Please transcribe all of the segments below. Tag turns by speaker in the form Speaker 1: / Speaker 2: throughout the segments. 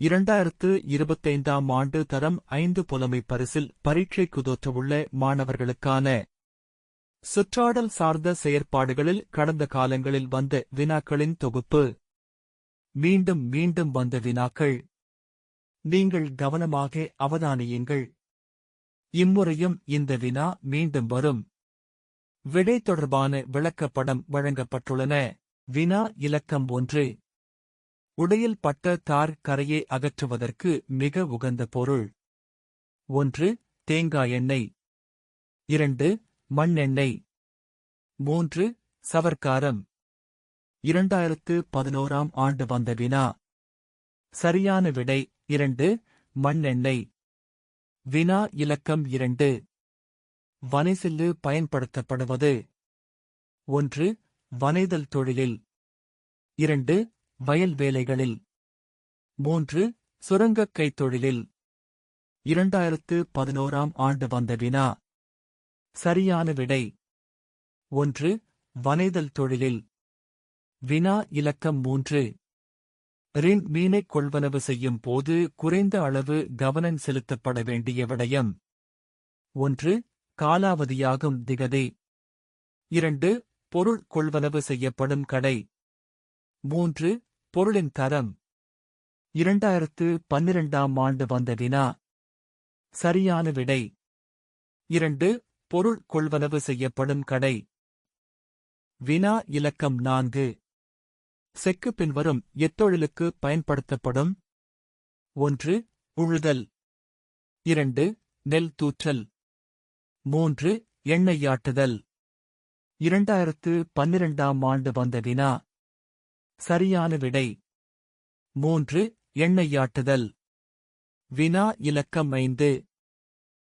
Speaker 1: இரண்டாயிரத்து இருபத்தைந்தாம் ஆண்டு தரம் ஐந்து புலமை பரிசில் பரீட்சை குதோற்றவுள்ள மாணவர்களுக்கான சுற்றாடல் சார்ந்த செயற்பாடுகளில் கடந்த காலங்களில் வந்த வினாக்களின் தொகுப்பு. மீண்டும் மீண்டும் வந்த வினாக்கள். நீங்கள் கவனமாக அவதானியுங்கள். இம்முறையும் இந்த வினா மீண்டும் வரும். விடை தொடர்பான விளக்கப்படம் வழங்கப்பட்டுள்ளன. வினா இலக்கம் ஒன்று. உடையில் பட்ட தார் கரையை அகற்றுவதற்கு மிக உகந்த பொருள். ஒன்று தேங்காய் எண்ணெய். இரண்டு மண்ணெண்ணெய் மூன்று சவர்க்காரம். இரண்டாயிரத்து பதினோராம் ஆண்டு வந்த வினா. சரியான விடை இரண்டு மண்ணெண்ணெய் வினா இலக்கம் இரண்டு. வனைசில்லு பயன்படுத்தப்படுவது. ஒன்று வனைதல் தொழிலில். இரண்டு வயல் வேலைகளில். மூன்று சுரங்கக் கைத்தொழிலில். இரண்டாயிரத்து பதினோராம் ஆண்டு வந்த வினா. சரியான விடை. ஒன்று வனைதல் தொழிலில். வினா இலக்கம் மூன்று. ரின் மீனைக் கொள்வனவு செய்யும் போது குறைந்த அளவு கவனம் செலுத்தப்பட வேண்டிய விடயம். ஒன்று காலாவதியாகும் திகதி. இரண்டு பொருள் கொள்வனவு செய்யப்படும் கடை. மூன்று பொருளின் தரம். இரண்டாயிரத்து பன்னிரண்டாம் ஆண்டு வந்த வினா. சரியான விடை. இரண்டு பொருள் கொள்வனவு செய்யப்படும் கடை. வினா இலக்கம் நான்கு. செக்கு பின்வரும் எத்தொழிலுக்கு பயன்படுத்தப்படும். ஒன்று உழுதல். இரண்டு நெல் தூற்றல். மூன்று எண்ணெயாட்டுதல் இரண்டாயிரத்து பன்னிரண்டாம் ஆண்டு வந்த வினா. சரியான விடை. மூன்று எண்ணெயாட்டுதல் வினா இலக்கம் ஐந்து.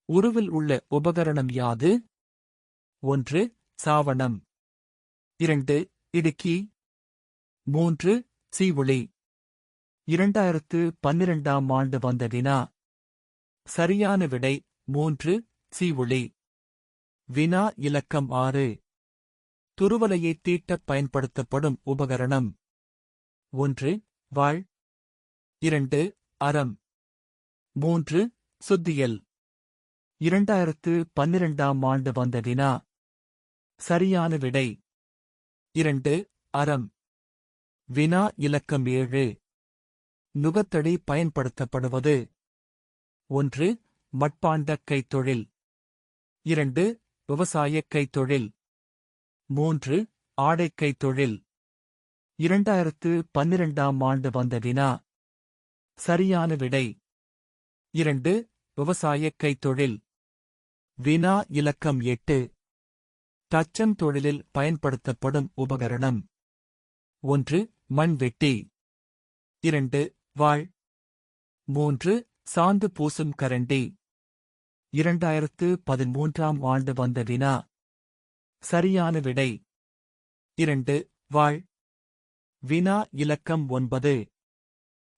Speaker 1: உருவில் உள்ள உபகரணம் யாது? ஒன்று சாவணம். இரண்டு இடுக்கி. மூன்று சீவுளி. இரண்டாயிரத்து பன்னிரண்டாம் ஆண்டு வந்த வினா. சரியான விடை மூன்று சீவுளி. வினா இலக்கம் ஆறு. துருவலையை தீட்டப் பயன்படுத்தப்படும் உபகரணம். ஒன்று வாழ். இரண்டு அறம். மூன்று சுத்தியல். இரண்டாயிரத்து பன்னிரண்டாம் ஆண்டு வந்த வினா சரியான விடை. இரண்டு அறம். வினா இலக்கம் ஏழு. நுகத்தடி பயன்படுத்தப்படுவது. ஒன்று மட்பாண்ட கைத்தொழில். இரண்டு விவசாயக் கைத்தொழில். மூன்று ஆடைக் கைத்தொழில். இரண்டாயிரத்து பன்னிரண்டாம் ஆண்டு வந்த வினா. சரியான விடை. இரண்டு விவசாயக் கைத்தொழில். வினா இலக்கம் எட்டு. தச்சம் தொழிலில் பயன்படுத்தப்படும் உபகரணம். ஒன்று மண்வெட்டி இரண்டு வாழ் மூன்று சாந்து பூசும் கரண்டி. இரண்டாயிரத்து பதிமூன்றாம் ஆண்டு வந்த வினா. சரியான விடை. இரண்டு வாழ் வினா இலக்கம் ஒன்பது.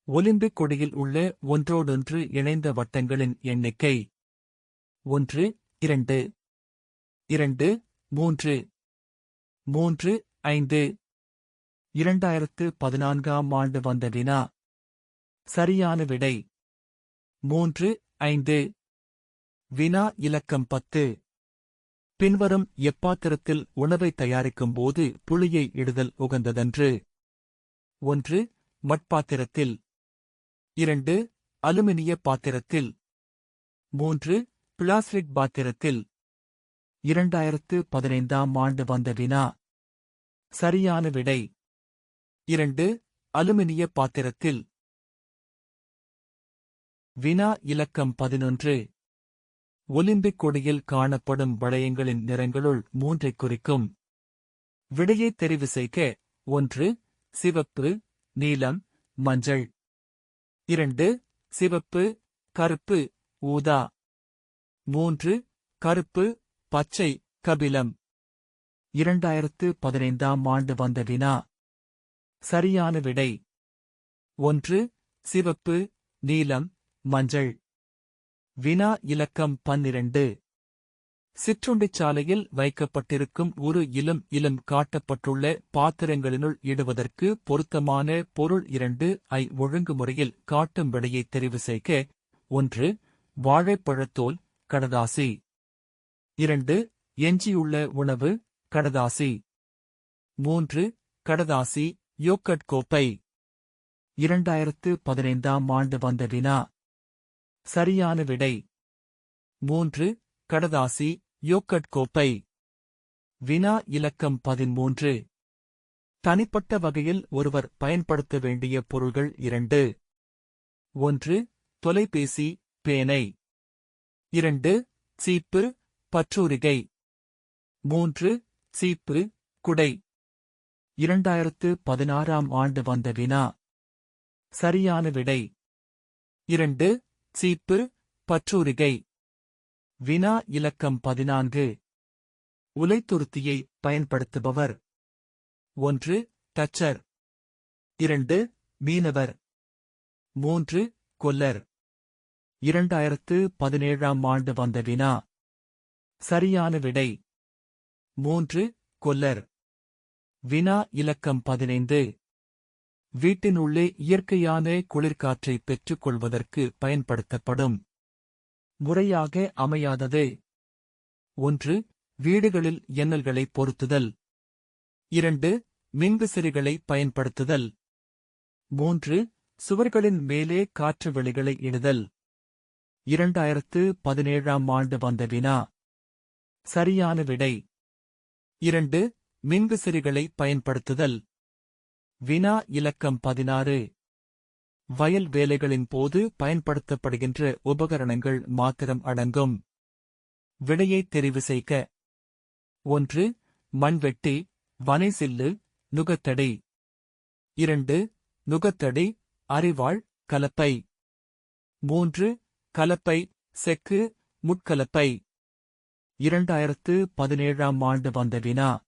Speaker 1: ஒலிம்பிக் கொடியில் உள்ள ஒன்றோடொன்று இணைந்த வட்டங்களின் எண்ணிக்கை. ஒன்று இரண்டு. இரண்டு மூன்று. மூன்று ஐந்து. இரண்டாயிரத்து பதினான்காம் ஆண்டு வந்த வினா. சரியான விடை. மூன்று ஐந்து. வினா இலக்கம் பத்து. பின்வரும் எப்பாத்திரத்தில் உணவை தயாரிக்கும் போது புளியை இடுதல் உகந்ததன்று. ஒன்று மட்பாத்திரத்தில். இரண்டு அலுமினிய பாத்திரத்தில். மூன்று பிளாஸ்டிக் பாத்திரத்தில். இரண்டாயிரத்து பதினைந்தாம் ஆண்டு வந்த வினா. சரியான விடை. இரண்டு அலுமினிய பாத்திரத்தில். வினா இலக்கம் பதினொன்று. ஒலிம்பிக் கொடியில் காணப்படும் வளையங்களின் நிறங்களுள் மூன்றைக் குறிக்கும். விடையை தெரிவு செய்க. ஒன்று சிவப்பு நீலம் மஞ்சள். இரண்டு சிவப்பு கருப்பு ஊதா. மூன்று கருப்பு பச்சை கபிலம். இரண்டாயிரத்து பதினைந்தாம் ஆண்டு வந்த வினா. சரியான விடை. ஒன்று சிவப்பு நீலம் மஞ்சள். வினா இலக்கம் பன்னிரண்டு. சிற்றுண்டிச் சாலையில் வைக்கப்பட்டிருக்கும் ஒரு இலம் இலம் காட்டப்பட்டுள்ள பாத்திரங்களினுள் இடுவதற்கு பொருத்தமான பொருள் இரண்டு ஐ ஒழுங்குமுறையில் காட்டும் விடையை தெரிவு செய்க. ஒன்று வாழைப்பழத்தோல் கடதாசி. இரண்டு எஞ்சியுள்ள உணவு கடதாசி. மூன்று கடதாசி யோக்கட் கோப்பை. இரண்டாயிரத்து பதினைந்தாம் ஆண்டு வந்த வினா. சரியான விடை. மூன்று கடதாசி யோக்கட் கோப்பை. வினா இலக்கம் பதிமூன்று தனிப்பட்ட வகையில் ஒருவர் பயன்படுத்த வேண்டிய பொருள்கள் இரண்டு. ஒன்று தொலைபேசி பேனை. இரண்டு சீப்பு பற்றூரிகை. மூன்று சீப்பு குடை. இரண்டாயிரத்து பதினாறாம் ஆண்டு வந்த வினா. சரியான விடை. இரண்டு சீப்பு பற்றூரிகை. வினா இலக்கம் பதினான்கு. உலைத்துருத்தியை பயன்படுத்துபவர். ஒன்று டச்சர் இரண்டு மீனவர். மூன்று கொல்லர். இரண்டாயிரத்து பதினேழாம் ஆண்டு வந்த வினா. சரியான விடை. மூன்று கொல்லர். வினா இலக்கம் பதினைந்து. வீட்டினுள்ளே இயற்கையான குளிர்காற்றை பெற்றுக்கொள்வதற்கு பயன்படுத்தப்படும். முறையாக அமையாதது. ஒன்று வீடுகளில் எண்ணல்களை பொருத்துதல். இரண்டு மின்விசிறிகளை பயன்படுத்துதல். மூன்று சுவர்களின் மேலே காற்று வெளிகளை இடுதல். இரண்டாயிரத்து பதினேழாம் ஆண்டு வந்த வினா. சரியான விடை. இரண்டு மின்விசிறிகளை பயன்படுத்துதல். வினா இலக்கம் பதினாறு. வயல் வேலைகளின் போது பயன்படுத்தப்படுகின்ற உபகரணங்கள் மாத்திரம் அடங்கும். விடையை தெரிவு செய்க. ஒன்று மண்வெட்டி வனைசில்லு நுகத்தடி. இரண்டு நுகத்தடி அரிவாள் கலப்பை. மூன்று கலப்பை செக்கு முட்கலப்பை. இரண்டாயிரத்து பதினேழாம் ஆண்டு வந்த வினா.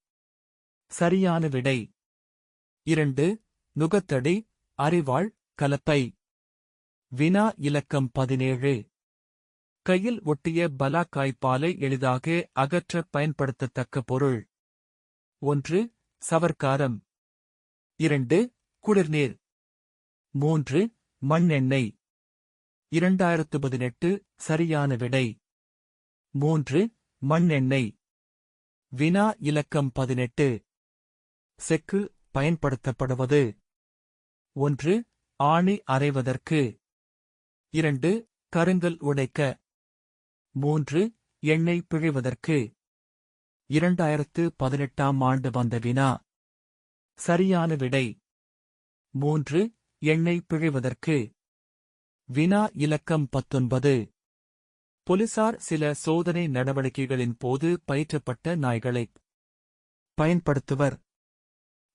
Speaker 1: சரியான விடை. இரண்டு நுகத்தடி அரிவாள் கலப்பை வினா இலக்கம் பதினேழு. கையில் ஒட்டிய பலாக்காய்ப்பாலை எளிதாக அகற்ற பயன்படுத்தத்தக்க பொருள். ஒன்று சவர்க்காரம். இரண்டு குளிர்நீர். மூன்று மண்ணெண்ணெய். இரண்டாயிரத்து பதினெட்டு சரியான விடை. மூன்று மண்ணெண்ணெய். வினா இலக்கம் பதினெட்டு. செக்கு பயன்படுத்தப்படுவது. ஒன்று ஆணி அரைவதற்கு. இரண்டு கருங்கல் உடைக்க. மூன்று எண்ணெய் பிழிவதற்கு. இரண்டாயிரத்து பதினெட்டாம் ஆண்டு வந்த வினா. சரியான விடை. மூன்று எண்ணெய் பிழிவதற்கு. வினா இலக்கம் பத்தொன்பது. போலீசார் சில சோதனை நடவடிக்கைகளின் போது பயிற்றப்பட்ட நாய்களை பயன்படுத்துவர்.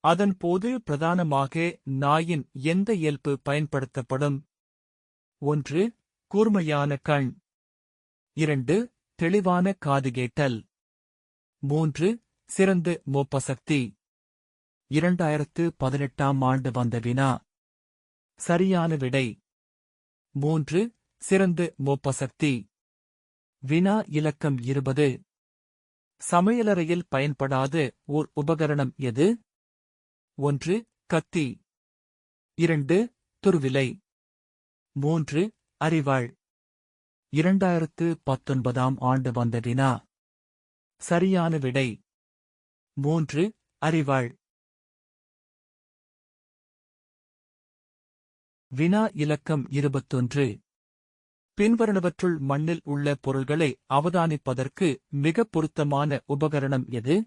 Speaker 1: அதன் போது பிரதானமாக நாயின் எந்த இயல்பு பயன்படுத்தப்படும்? ஒன்று கூர்மையான கண். இரண்டு தெளிவான காது கேட்டல். மூன்று சிறந்து மோப்பசக்தி. இரண்டாயிரத்து பதினெட்டாம் ஆண்டு வந்த வினா. சரியான விடை. மூன்று சிறந்து மோப்பசக்தி. வினா இலக்கம் இருபது. சமையலறையில் பயன்படாத ஓர் உபகரணம் எது? ஒன்று கத்தி. இரண்டு துருவிலை. மூன்று அறிவாள் இரண்டாயிரத்து பத்தொன்பதாம் ஆண்டு வந்த வினா சரியான விடை. மூன்று அறிவாள் வினா இலக்கம் இருபத்தொன்று. பின்வருணவற்றுள் மண்ணில் உள்ள பொருள்களை அவதானிப்பதற்கு மிக பொருத்தமான உபகரணம் எது?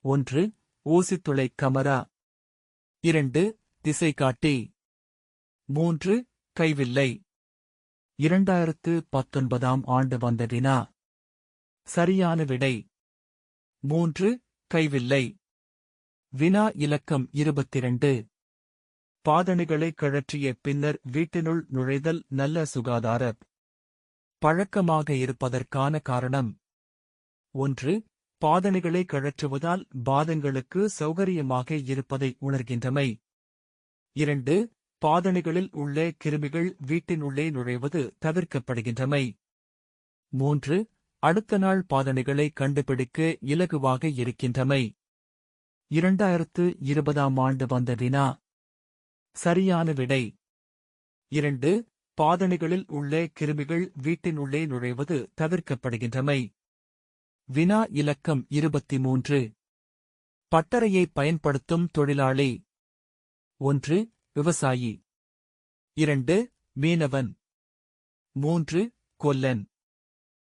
Speaker 1: ஒன்று ஊசித்துளை கமரா. இரண்டு திசைகாட்டி. மூன்று கைவில்லை. இரண்டாயிரத்து பத்தொன்பதாம் ஆண்டு வந்த வினா. சரியான விடை. மூன்று கைவில்லை. வினா இலக்கம் இருபத்திரண்டு. பாதணிகளை கழற்றிய பின்னர் வீட்டினுள் நுழைதல் நல்ல சுகாதார பழக்கமாக இருப்பதற்கான காரணம். ஒன்று பாதணிகளை கழற்றுவதால் பாதங்களுக்கு சௌகரியமாக இருப்பதை உணர்கின்றமை. இரண்டு பாதணிகளில் உள்ள கிருமிகள் வீட்டினுள்ளே நுழைவது தவிர்க்கப்படுகின்றமை. மூன்று அடுத்த நாள் பாதனைகளை கண்டுபிடிக்க இலகுவாக இருக்கின்றமை. இரண்டாயிரத்து இருபதாம் ஆண்டு வந்த வினா. சரியான விடை. இரண்டு பாதணிகளில் உள்ள கிருமிகள் வீட்டினுள்ளே நுழைவது தவிர்க்கப்படுகின்றமை. வினா இலக்கம் இருபத்தி மூன்று பட்டறையை பயன்படுத்தும் தொழிலாளி. ஒன்று விவசாயி. இரண்டு மீனவன். மூன்று கொல்லன்.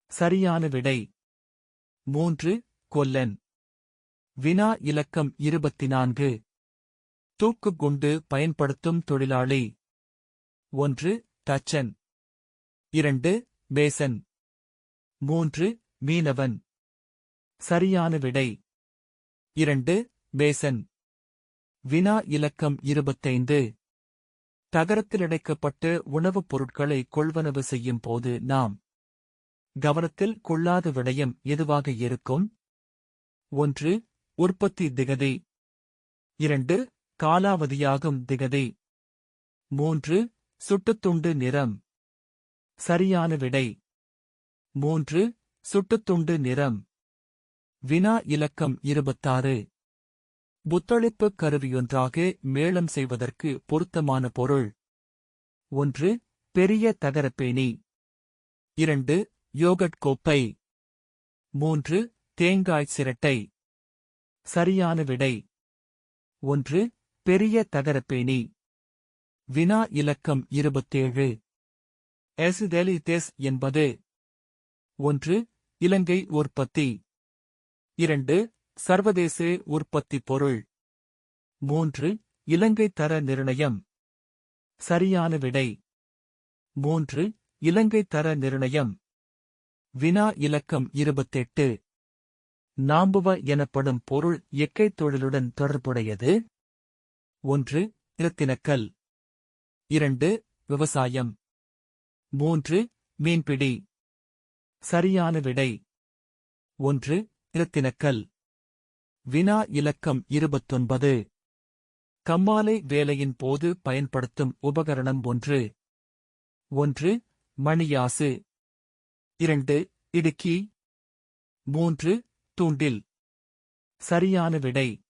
Speaker 1: சரியான விடை. மூன்று கொல்லன். வினா இலக்கம் இருபத்தி நான்கு தூக்கு குண்டு பயன்படுத்தும் தொழிலாளி. ஒன்று தச்சன். இரண்டு மேசன். மூன்று மீனவன். சரியான விடை. இரண்டு மேசன் வினா இலக்கம் இருபத்தைந்து. தகரத்திலடைக்கப்பட்டு உணவுப் பொருட்களை கொள்வனவு செய்யும் போது நாம் கவனத்தில் கொள்ளாத விடயம் எதுவாக இருக்கும்? ஒன்று உற்பத்தி திகதி. இரண்டு காலாவதியாகும் திகதி. மூன்று சுட்டுத்துண்டு நிறம். சரியான விடை. மூன்று சுட்டுத்துண்டு நிறம். வினா இலக்கம் இருபத்தாறு. புத்தளிப்பு கருவியொன்றாக மேளம் செய்வதற்கு பொருத்தமான பொருள். ஒன்று பெரிய தகரப்பேணி. இரண்டு யோகட் கோப்பை. மூன்று தேங்காய் சிரட்டை. சரியான விடை. ஒன்று பெரிய தகரப்பேணி. வினா இலக்கம் இருபத்தேழு. எசுதெலிதெஸ் என்பது. ஒன்று இலங்கை உற்பத்தி. இரண்டு சர்வதேச உற்பத்தி பொருள். மூன்று இலங்கை தர நிர்ணயம். சரியான விடை. மூன்று இலங்கை தர நிர்ணயம். வினா இலக்கம் இருபத்தெட்டு. நாம்புவ எனப்படும் பொருள் எக்கைத் தொழிலுடன் தொடர்புடையது. ஒன்று இரத்தினக்கல். இரண்டு விவசாயம். மூன்று மீன்பிடி. சரியான விடை. ஒன்று இரத்தினக்கல். வினா இலக்கம் இருபத்தொன்பது. கம்மாலை வேலையின் போது பயன்படுத்தும் உபகரணம் ஒன்று. ஒன்று மணியாசு. இரண்டு இடுக்கி. மூன்று தூண்டில். சரியான விடை.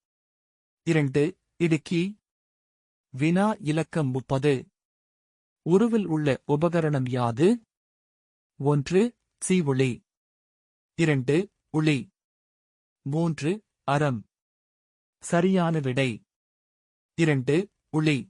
Speaker 1: இரண்டு இடுக்கி. வினா இலக்கம் முப்பது. உருவில் உள்ள உபகரணம் யாது? ஒன்று சீவுளி. இரண்டு உளி. மூன்று அறம். சரியான விடை. இரண்டு உளி.